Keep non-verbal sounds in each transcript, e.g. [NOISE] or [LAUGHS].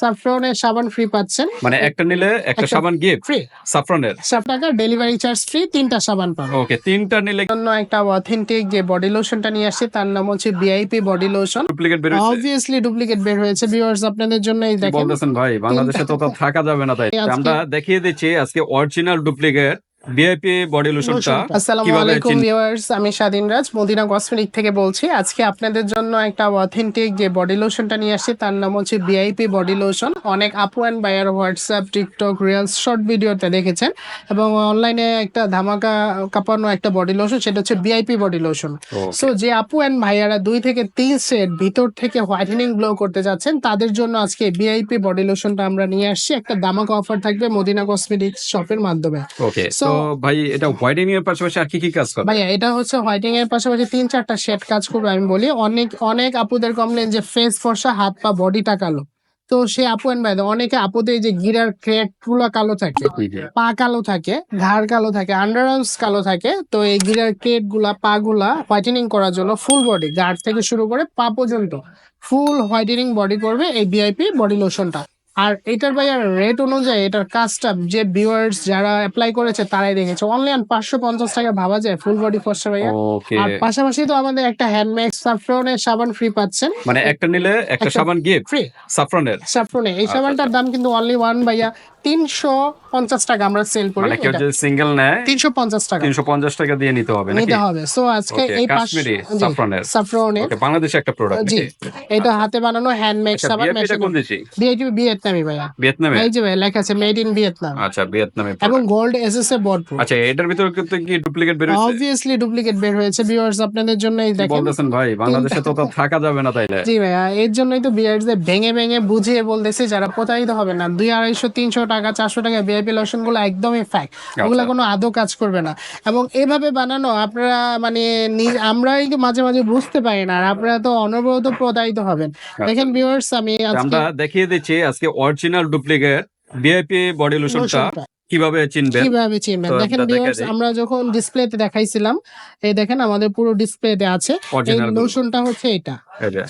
সাফরনের সাবান ফ্রি পাচ্ছেন। মানে একটা নিলে একটা সাবান গিফট ফ্রি সাফরনের টাকা ডেলিভারি চার্জ ফ্রি তিনটা সাবান পাবেন। ওকে তিনটা নিলে জন্য একটা অথেন্টিক যে বডি লোশনটা নিয়ে আসছে তার নাম হচ্ছে ভিআইপি বডি লোশন ডুপ্লিকেট বের হয়েছে। অবভিয়াসলি ডুপ্লিকেট বের হয়েছে ভিউয়ার্স আপনাদের জন্য এই দেখেন। বলতেছেন ভাই? বাংলাদেশে তো তা থাকা যাবে না তাই। আমরা দেখিয়ে দিচ্ছি আজকে অরিজিনাল ডুপ্লিকেট ভিআইপি বডি লোশনটা আসসালামু আলাইকুম ভিউয়ার্স আমি স্বাধীন রাজ মদিনা কসমেটিক থেকে বলছি। আজকে আপনাদের জন্য একটা অথেন্টিক যে বডি লোশনটা নিয়ে আসছি তার নাম হচ্ছে বিআইপি বডি লোশন অনেক আপু and buyer WhatsApp TikTok reels short ভিডিওতে দেখেছেন। এবং অনলাইনে একটা ধামাকা কাঁপানো একটা বডি লোশন সেটা হচ্ছে বিআইপি বডি লোশন সো যে আপু অ্যান্ড ভাইয়ারা দুই থেকে তিন সেট ভিতর থেকে হোয়াইটেনিং গ্লো করতে যাচ্ছেন তাদের জন্য আজকে বিআইপি বডি লোশনটা আমরা নিয়ে আসছি। একটা দামাকা অফার থাকবে মদিনা কসমেটিক্স শপের মাধ্যমে। তো ভাই এটা হোয়াইটেনিং এর পাশাপাশি আর কি কি কাজ করে? ভাইয়া এটা হচ্ছে হোয়াইটিং এর পাশাপাশি তিন চারটা শেড কাজ করবে আমি বলি। অনেক অনেক আপুদের কমপ্লেন যে ফেস ফর্সা হাত পা বডিটা কালো। তো সে আপু এন্ড ভাই অনেকে আপুদের যে গিরার ক্রেটগুলো কালো থাকে পা কালো থাকে ঘাড় কালো থাকে আন্ডার কালো থাকে তো এই গিরার ক্রেটগুলা পা গুলা হোয়াইটেনিং করার জন্য ফুল বডি ঘাড় থেকে শুরু করে পা পর্যন্ত ফুল হোয়াইটেনিং বডি করবে এই ভিআইপি বডি লোশনটা আর এটার ভাইয়ার রেট অনুযায়ী এটার কাজটা যে ভিউয়ার্স যারা অ্যাপ্লাই করেছে তারাই দেখেছে। অনলি অন পাঁচশো পঞ্চাশ টাকা ভাবা যায় ফুল বডি ফর্সা ভাইয়া। আর পাশাপাশি তো আমাদের একটা হ্যান্ডমেড সাফরনের সাবান ফ্রি পাচ্ছেন। মানে একটা নিলে একটা সাবান গিফট ফ্রি সাফরনের সাফরনে এই আচ্ছা, সাবানটার দাম কিন্তু অনলি ওয়ান ভাইয়া তিনশো পঞ্চাশ টাকা আমরা সেল করি। মানে কেউ যদি সিঙ্গেল নেয় তিনশো পঞ্চাশ টাকা। তিনশো পঞ্চাশ টাকা দিয়ে নিতে হবে নিতে হবে। সো আজকে এই কাশ্মীরি saffron-এর। সাফরনের বাংলাদেশে একটা প্রোডাক্ট জি এটা হাতে বানানো হ্যান্ডমেড আচ্ছা সাবান বিআইটি ভিয়েতনামি ভাইয়া। ভিয়েতনামে এই যে ভাই লেখা আছে মেড ইন ভিয়েতনাম আচ্ছা ভিয়েতনামে এবং গোল্ড এসএস এ ভরপুর। আচ্ছা এটার ভিতরে কিন্তু কি ডুপ্লিকেট বের হয়েছে? অবভিয়াসলি ডুপ্লিকেট বের হয়েছে ভিউয়ার্স আপনাদের জন্য এই দেখেন। বলতেছেন ভাই? বাংলাদেশে তো থাকা যাবে না তাইলে। জি ভাইয়া এর জন্যই তো ভেঙে ভেঙে বুঝিয়ে বলতেছে যারা প্রতারিত হবে না। দুই আড়াইশো তিনশো টাকা চারশো টাকা বিআইপি লোশনগুলো একদমই ফ্যাক ওগুলো কোনো আদৌ কাজ করবে না। এবং এভাবে বানানো আপনারা মানে আমরাই তো মাঝে মাঝে বুঝতে পারি না আর আপনারা তো অনবরত প্রতারিত হবেন। দেখেন ভিউয়ার্স আমি আজকে আমরা দেখিয়ে দিচ্ছি আজকে অরিজিনাল ডুপ্লিকেট ভিআইপি বডি লোশনটা কীভাবে চিনবেন? কীভাবে চিনবেন? দেখেন ভিউয়ার্স আমরা যখন ডিসপ্লেতে দেখাইছিলাম এই দেখেন আমাদের পুরো ডিসপ্লেতে আছে। এই লোশনটা হচ্ছে এটা।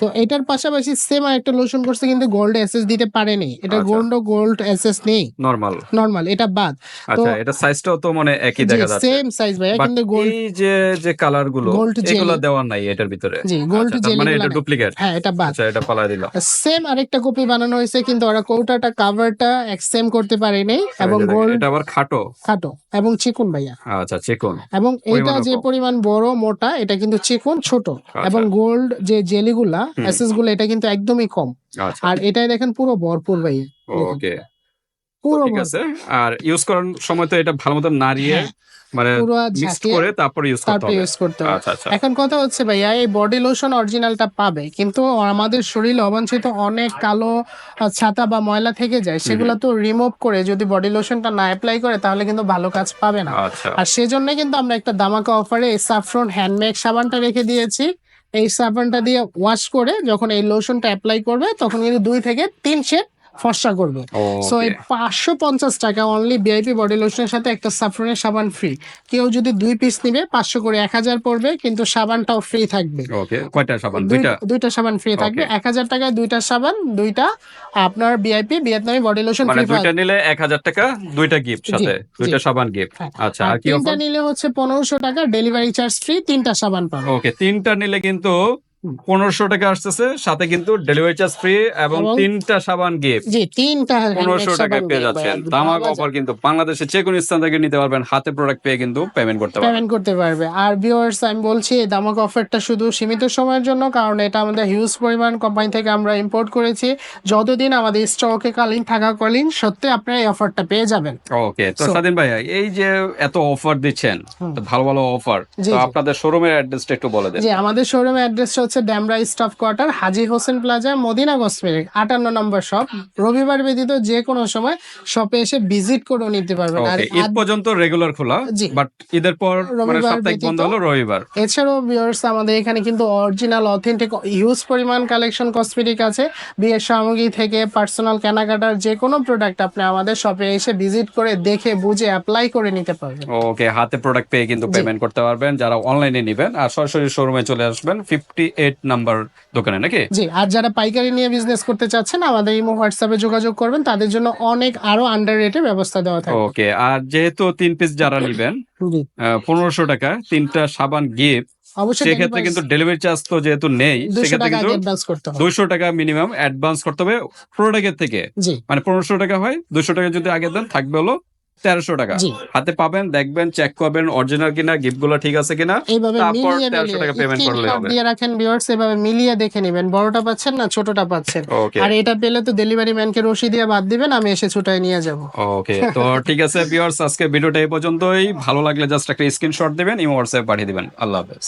তো এটার পাশাপাশি সেম একটা লোশন করছে কিন্তু গোল্ড এসএস দিতে পারেনি। এটা আচ্ছা। গোল্ড গোল্ড এসএস নেই। নরমাল নরমাল এটা বাদ। আচ্ছা এটা সাইজটাও তো মানে একই দেখা যাচ্ছে। সেম সাইজ But কিন্তু গোল্ড এই যে যে কালারগুলো এগুলো। দেওয়ার নাই এটার ভিতরে। জি গোল্ড আচ্ছা, জেলি মানে এটা ডুপ্লিকেট হ্যাঁ এটা বাদ। আচ্ছা এটা পালাই দিলাম সেম আরেকটা কপি বানানো হয়েছে কিন্তু ওরা কৌটাটা কাভারটা সেম করতে পারেনি এবং গোল্ড আবার খাটো? খাটো এবং চিকুন ভাইয়া। আচ্ছা চিকন। এবং এটা যে পরিমাণ বড় মোটা এটা কিন্তু চিকুন ছোট। এবং গোল্ড যে জেলিগুলা অ্যাসেসগুলা এটা কিন্তু একদমই কম। আচ্ছা। আর এটাই দেখেন পুরো ভরপুর ভাইয়া। ওকে। ঠিক আছে। আর ইউজ করার সময় তো এটা ভালো মতো নাড়িয়ে হ্যাঁ, মানে মিক্স করে তারপর ইউজ করতে হবে। ইউজ করতে হবে। আচ্ছা আচ্ছা। এখন কথা হচ্ছে ভাইয়া এই বডি লোশন অরিজিনালটা পাবে কিন্তু আমাদের শরীরে অবাঞ্ছিত অনেক কালো ছাতা বা ময়লা থেকে যায় সেগুলো তো রিমুভ করে যদি বডি লোশনটা না অ্যাপ্লাই করে তাহলে কিন্তু ভালো কাজ পাবে না। আচ্ছা। আর সেজন্য কিন্তু আমরা একটা দামাকা অফারে এই সাফরন হ্যান্ডমেড সাবানটা রেখে দিয়েছি। এই সাবানটা দিয়ে ওয়াশ করে যখন এই লোশনটা অ্যাপ্লাই করবে তখন কিন্তু দুই থেকে তিন শেড ফর্সা করবে। সো এই পাঁচশো পঞ্চাশ টাকা অনলি বিআইপি বডি লোশনের সাথে একটা সাফরনের সাবান ফ্রি কেউ যদি দুই পিস নিবে পাঁচশো করে এক হাজার পড়বে কিন্তু সাবানটাও ফ্রি থাকবে। কয়টা সাবান? দুইটা? দুইটা সাবান ফ্রি থাকবে। এক হাজার টাকায় দুইটা সাবান দুইটা আপনার বিআইপি ভিয়েতনামি বডি লোশন ফ্রি দুইটা নিলে এক হাজার টাকা দুইটা গিফট সাথে দুইটা সাবান গিফট হ্যাঁ। আচ্ছা আর কি তিনটা নিলে হচ্ছে পনেরোশো টাকা ডেলিভারি চার্জ ফ্রি তিনটা সাবান পাবে ওকে তিনটা নিলে কিন্তু পনেরোশো টাকা আসতেছে সাথে কিন্তু ডেলিভারি চার্জ ফ্রি এবং তিনটা সাবান গিফট জি তিনটা পনেরোশো টাকা পেয়ে যাচ্ছেন। ভাবা অফার কিন্তু বাংলাদেশের যে কোনো স্থান থেকে নিতে পারবেন হাতে প্রোডাক্ট পেয়ে কিন্তু পেমেন্ট করতে পারবেন। পেমেন্ট করতে পারবে। আর ভিউয়ার্স আমি বলছি এই দামাক অফারটা শুধু সীমিত সময়ের জন্য কারণ এটা আমাদের হিউজ পরিমাণ কোম্পানি থেকে আমরা ইম্পোর্ট করেছি। যতদিন আমাদের স্টকে কালীন থাকাকালীন সত্যি আপনারা এই অফারটা পেয়ে যাবেন। ওকে তো স্বাধীন ভাইয়া এই যে এত অফার দিচ্ছেন তো ভালো ভালো অফার তো আপনাদের শোরুমের অ্যাড্রেসটা একটু বলে দেন। যে আমাদের শোরুমের অ্যাড্রেসটা হচ্ছে Demra staff quarter Haji Hossain plaza Madina cosmetic আটান্ন নম্বর শপ। রবিবার ব্যতীত যে কোনো সময় শপে এসে ভিজিট করে নিতে পারবেন। আর ঈদ পর্যন্ত রেগুলার খোলা জি। বাট ঈদের পর মানে সাপ্তাহিক বন্ধ হলো রবিবার। এছাড়াও ভিউয়ার্স আমাদের এখানে কিন্তু অরিজিনাল অথেন্টিক হিউজ পরিমাণ কালেকশন কসমেটিক আছে। বিয়ের সামগ্রী থেকে পার্সোনাল কেনাকাটার যে কোনো প্রোডাক্ট আপনি আমাদের শপে এসে ভিজিট করে দেখে বুঝে অ্যাপ্লাই করে নিতে পারবেন। ওকে হাতে প্রোডাক্ট পেয়ে কিন্তু পেমেন্ট করতে পারবেন। যারা অনলাইনে নেবেন আর সরাসরি শোরুমে চলে আসবেন ফিফটি এইট নাম্বার দোকানে নাকি? জি আর যারা পাইকারি নিয়ে বিজনেস করতে চাচ্ছেন আমাদের ইমো হোয়াটসঅ্যাপে যোগাযোগ করবেন তাদের জন্য অনেক আরও আন্ডার রেটে ব্যবস্থা দেওয়া থাকে ওকে আর যেহেতু তিন পিস যারা নিবেন পনেরোশো টাকা তিনটা সাবান গিফট সেক্ষেত্রে কিন্তু ডেলিভারি চার্জ তো যেহেতু নেই সেক্ষেত্রে কিন্তু দুইশো টাকা মিনিমাম অ্যাডভান্স করতে হবে প্রোডাক্টের থেকে। মানে পনেরোশো টাকা হয় দুশো টাকা যদি আগে দেন থাকবে হলো তেরোশো টাকা। হাতে পাবেন দেখবেন চেক করবেন অরিজিনাল কিনা গিফটগুলো ঠিক আছে কিনা তারপর 1300 টাকা payment করলে হবে। দিয়ে রাখেন ভিউয়ার্স এভাবে মিলিয়ে দেখে নেবেন। বড়টা পাচ্ছেন না ছোটটা পাচ্ছেন। আর এটা পেলে তো ডেলিভারি ম্যানকে রশি দিয়ে বাদ দিবেন আমি এসে ছুটাই নিয়ে যাব। ওকে [LAUGHS] তো ঠিক আছে ভিউয়ার্স আজকে ভিডিওটা এই পর্যন্তই। ভালো লাগলে জাস্ট একটা স্ক্রিনশট দিবেন ইমো হোয়াটসঅ্যাপ পাঠিয়ে দিবেন। আল্লাহ হাফেজ।